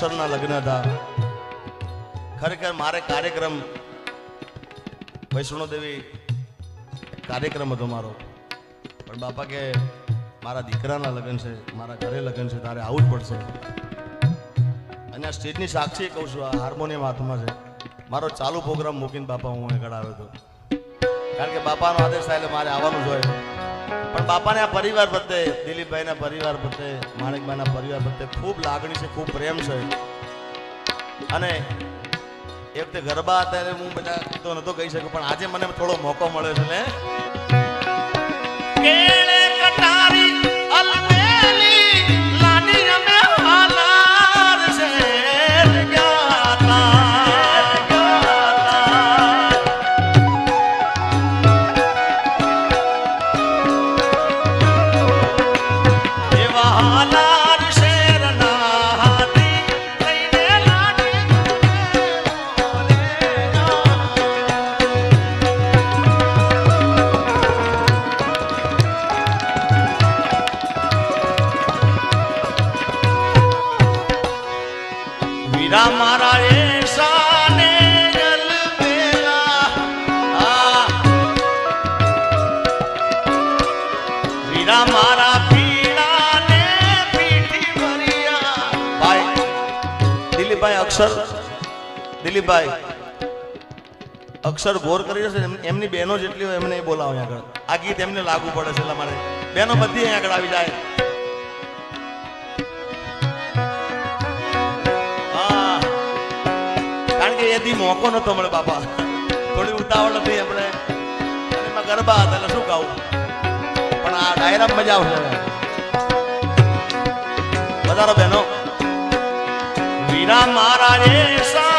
અક્ષરના લગ્ન હતા ખરેખર મારે કાર્યક્રમ વૈષ્ણોદેવી કાર્યક્રમ હતો મારો. પણ બાપા કે મારા દીકરાના લગ્ન છે, મારા ઘરે લગ્ન છે, તારે આવું જ પડશે. અને આ સ્ટેજની સાક્ષી કહું છું, આ હાર્મોનિયમ હાથમાં છે. મારો ચાલુ પ્રોગ્રામ મૂકીને બાપા હું આગળ આવ્યો હતો. કારણ કે બાપાનો આદેશ થાય એટલે મારે આવવાનું જોઈએ પણ બાપાને આ પરિવાર પ્રત્યે, દિલીપભાઈના પરિવાર પ્રત્યે, માણેકભાઈના પરિવાર પ્રત્યે ખૂબ લાગણી છે, ખૂબ પ્રેમ છે. અને એ વખતે ગરબા અત્યારે હું બધા તો નતો કહી શકું, પણ આજે મને થોડો મોકો મળ્યો છે ને અક્ષર. દિલીપભાઈ, અક્ષર ગોર કરી જશે એમની બહેનો જેટલી હોય એમને બોલાવો આગળ. આ ગીત એમને લાગુ પડે છે એટલા માટે બહેનો બધી અહીંયા આગળ આવી જાય. કારણ કે એથી મોકો નતો મળે બાપા. થોડી ઉતાવળ હતી આપણે એમાં ગરબા હતા એટલે શું કહું. પણ આ ડાયરામાં મજા આવશે વધારો બહેનો. વીરા મારા એસાને જલબેલા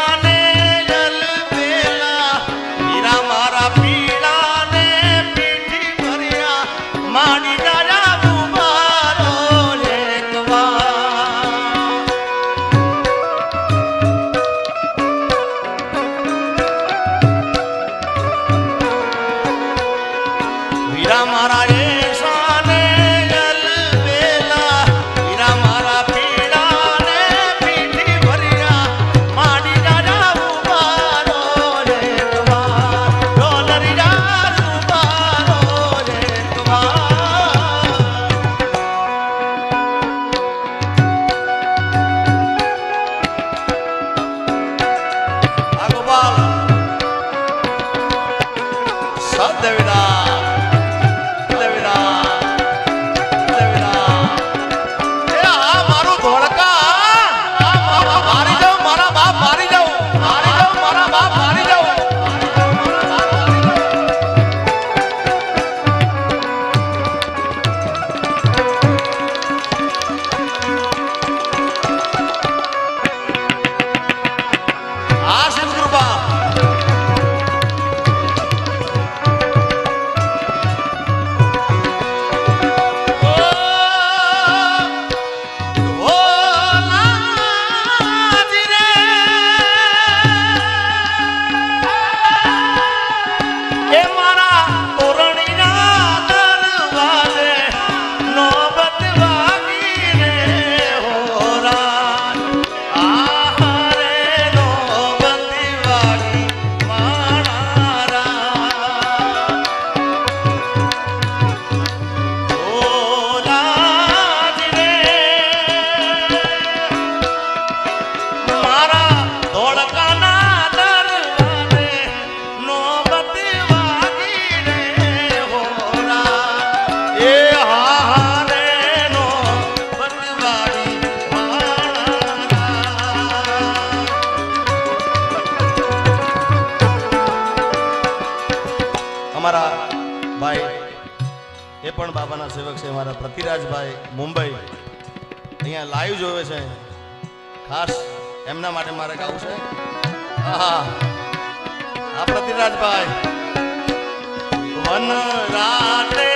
બાબાના સેવક છે મારા પ્રતિરાજભાઈ મુંબઈ. અહીંયા લાઈવ જોવે છે. ખાસ એમના માટે મારે ગાવું છે. આ પ્રતિરાજભાઈ વન રાતે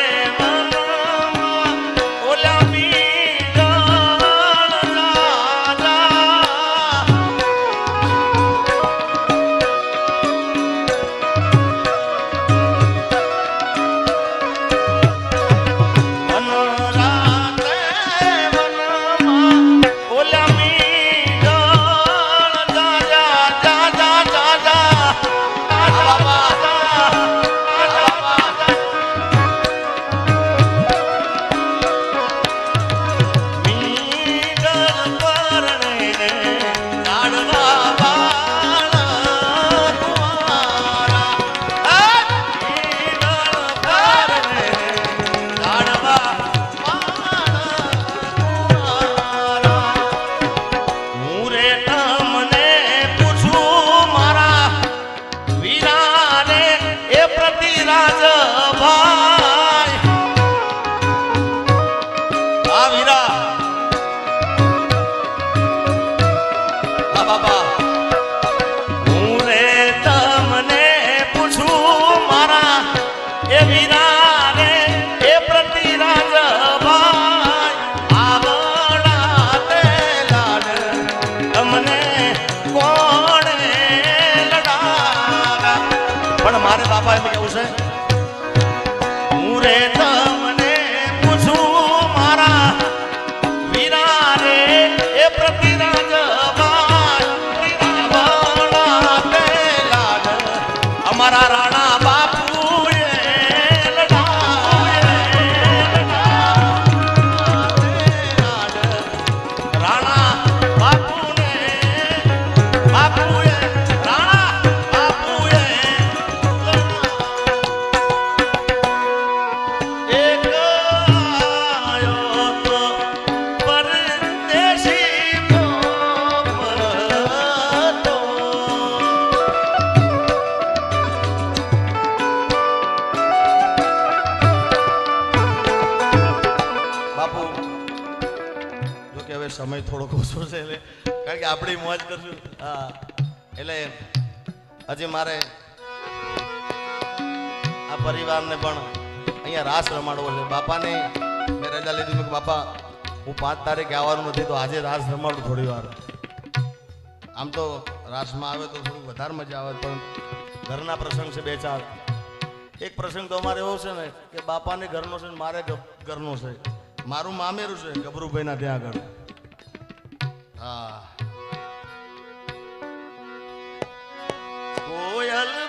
સમય છે એટલે કારણ કે આપણી મોજ કરશું. હા. એટલે હજી મારે આ પરિવારને પણ અહીંયા રાસ રમાડવો છે. બાપાને મેં રજા લીધી કે, બાપા, હું પાંચ તારીખે આવવાનું નથી, તો આજે રાસ રમાડું થોડી વાર. આમ તો રાસમાં આવે તો થોડું વધારે મજા આવે, પણ ઘરના પ્રસંગ છે બે ચાર. એક પ્રસંગ તો અમારે એવો છે ને કે બાપાને ઘરનો છે ને મારે ઘરનો છે. મારું મામેરું છે ગભરુભાઈના ત્યાં આગળ. હા. કોયલ